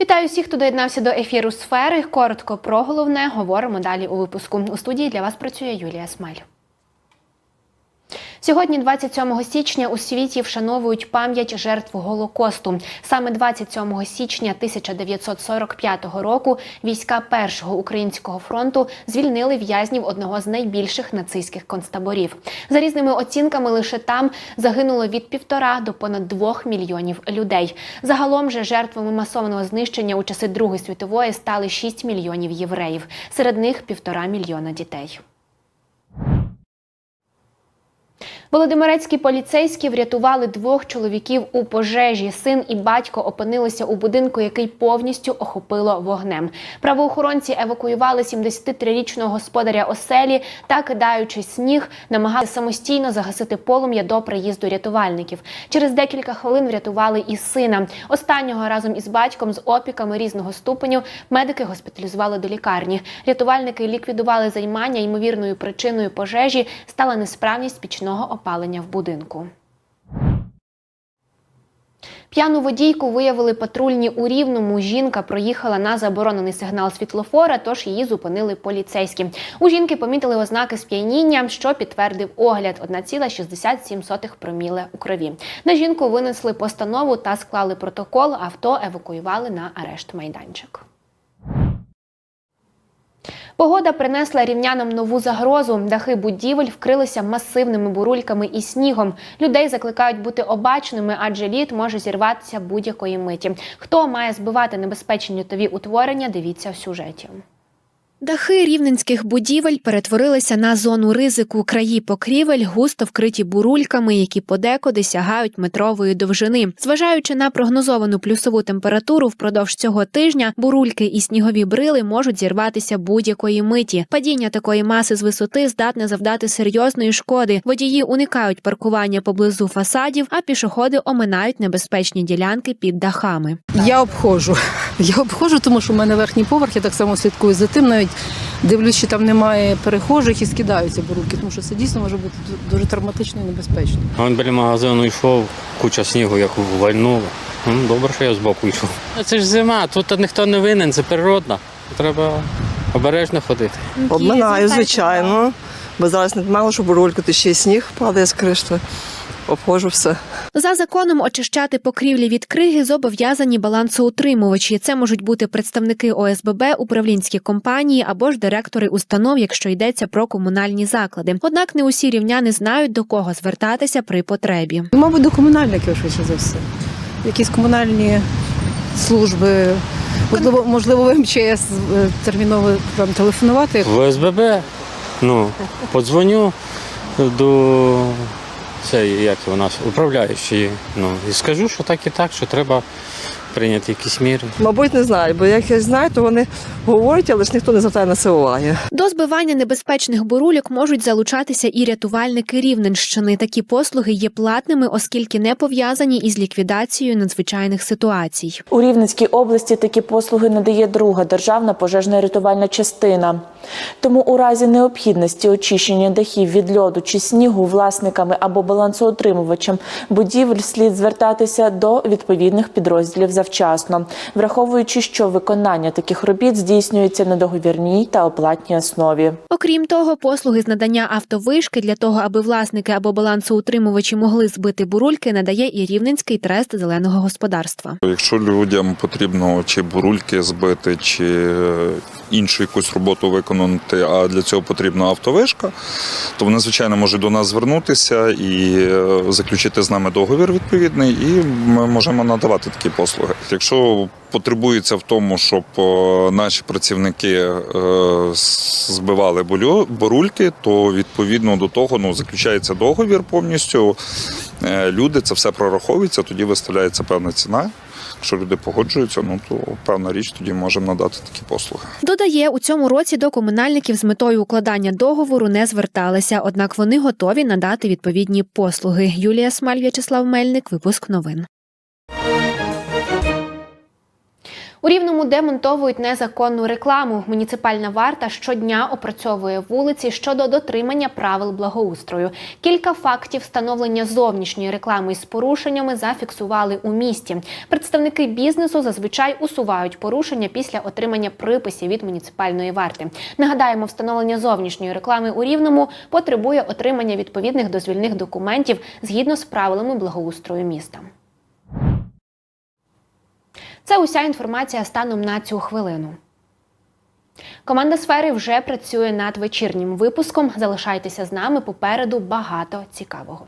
Вітаю всіх, хто доєднався до ефіру сфери. Коротко про головне говоримо далі у випуску. У студії для вас працює Юлія Смаль. Сьогодні, 27 січня, у світі вшановують пам'ять жертв Голокосту. Саме 27 січня 1945 року війська Першого українського фронту звільнили в'язнів одного з найбільших нацистських концтаборів. За різними оцінками, лише там загинуло від півтора до понад двох мільйонів людей. Загалом же жертвами масового знищення у часи Другої світової стали 6 мільйонів євреїв. Серед них півтора мільйона дітей. Володимирецькі поліцейські врятували двох чоловіків у пожежі. Син і батько опинилися у будинку, який повністю охопило вогнем. Правоохоронці евакуювали 73-річного господаря оселі та, кидаючи сніг, намагалися самостійно загасити полум'я до приїзду рятувальників. Через декілька хвилин врятували і сина. Останнього разом із батьком з опіками різного ступеню медики госпіталізували до лікарні. Рятувальники ліквідували займання. Ймовірною причиною пожежі стала несправність пічного опалення в будинку. П'яну водійку виявили патрульні у Рівному. Жінка проїхала на заборонений сигнал світлофора, тож її зупинили поліцейські. У жінки помітили ознаки сп'яніння, що підтвердив огляд 1,67 проміле у крові. На жінку винесли постанову та склали протокол. Авто евакуювали на арешт майданчик. Погода принесла рівнянам нову загрозу. Дахи будівель вкрилися масивними бурульками і снігом. Людей закликають бути обачними, адже лід може зірватися будь-якої миті. Хто має збивати небезпечні льотові утворення? Дивіться в сюжеті. Дахи рівненських будівель перетворилися на зону ризику. Краї покрівель густо вкриті бурульками, які подекуди сягають метрової довжини. Зважаючи на прогнозовану плюсову температуру впродовж цього тижня, бурульки і снігові брили можуть зірватися будь-якої миті. Падіння такої маси з висоти здатне завдати серйозної шкоди. Водії уникають паркування поблизу фасадів, а пішоходи оминають небезпечні ділянки під дахами. Я обходжу. Я обходжу, тому що в мене верхній поверх, я так само слідкую за тим. Навіть дивлюсь, чи там немає перехожих і скидаються бурульки, тому що це дійсно може бути дуже травматично і небезпечно. Він біля магазину йшов, куча снігу, як вальнуло. Ну, Добре, що я збоку йшов. Це ж зима, тут ніхто не винен, це природна. Треба обережно ходити. Обминаю, звичайно. Бо зараз не мало, що бурульку, то ще й сніг падає з кришти. Обходжу все. За законом очищати покрівлі від криги зобов'язані балансоутримувачі. Це можуть бути представники ОСББ, управлінські компанії або ж директори установ, якщо йдеться про комунальні заклади. Однак не усі рівняни знають до кого звертатися при потребі. Мабуть, до комунальників швидше за все. Якісь комунальні служби, можливо, можливо, в МЧС е, терміново вам телефонувати. В ОСББ, ну, подзвоню до цієї, як у нас, управляючий. Ну, і скажу, що так і так, що треба прийняти якісь міри. Мабуть, не знаю, бо як я знаю, то вони говорять, але ж ніхто не звертає на це уваги. До збивання небезпечних бурульок можуть залучатися і рятувальники Рівненщини. Такі послуги є платними, оскільки не пов'язані із ліквідацією надзвичайних ситуацій. У Рівненській області такі послуги надає друга державна пожежна рятувальна частина. Тому у разі необхідності очищення дахів від льоду чи снігу власниками або балансоутримувачем будівель слід звертатися до відповідних підрозділів завчасно, враховуючи, що виконання таких робіт здійснюється на договірній та оплатній основі. Окрім того, послуги з надання автовишки для того, аби власники або балансоутримувачі могли збити бурульки, надає і Рівненський трест зеленого господарства. Якщо людям потрібно чи бурульки збити, чи е, іншу якусь роботу виконати, а для цього потрібна автовишка, то вони, звичайно, можуть до нас звернутися і е, заключити з нами договір відповідний, і ми можемо надавати такі послуги. Якщо потребується в тому, щоб е, наші працівники е, збивали бурульки, то відповідно до того ну, заключається договір повністю. Е, Люди це все прораховується, тоді виставляється певна ціна. Якщо люди погоджуються, ну то певна річ тоді можемо надати такі послуги. Додає, у цьому році до комунальників з метою укладання договору не зверталися, однак вони готові надати відповідні послуги. Юлія Смаль, В'ячеслав Мельник, випуск новин. У рівному демонтовують незаконну рекламу. Муніципальна варта щодня опрацьовує вулиці щодо дотримання правил благоустрою. Кілька фактів встановлення зовнішньої реклами із порушеннями зафіксували у місті. Представники бізнесу зазвичай усувають порушення після отримання приписів від муніципальної варти. Нагадаємо, встановлення зовнішньої реклами у рівному потребує отримання відповідних дозвільних документів згідно з правилами благоустрою міста. Це уся інформація станом на цю хвилину. Команда сфери вже працює над вечірнім випуском. Залишайтеся з нами попереду багато цікавого.